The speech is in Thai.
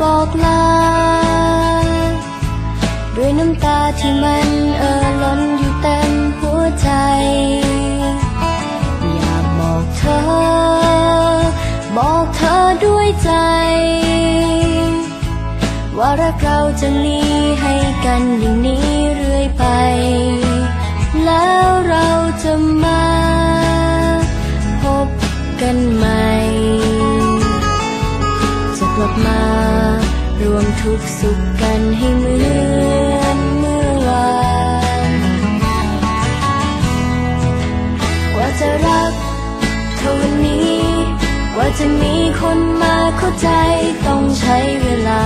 บอกลา ด้วยน้ำตาที่มันเอ่อล้นอยู่เต็มหัวใจ อยากบอกเธอ บอกเธอด้วยใจ ว่ารักเราจะมีให้กันอย่างนี้เรื่อยไป รวมทุกสุขกันให้เหมือนเมื่อวานกว่าจะรักเท่านี้ กว่าจะมีคนมาเข้าใจต้องใช้เวลา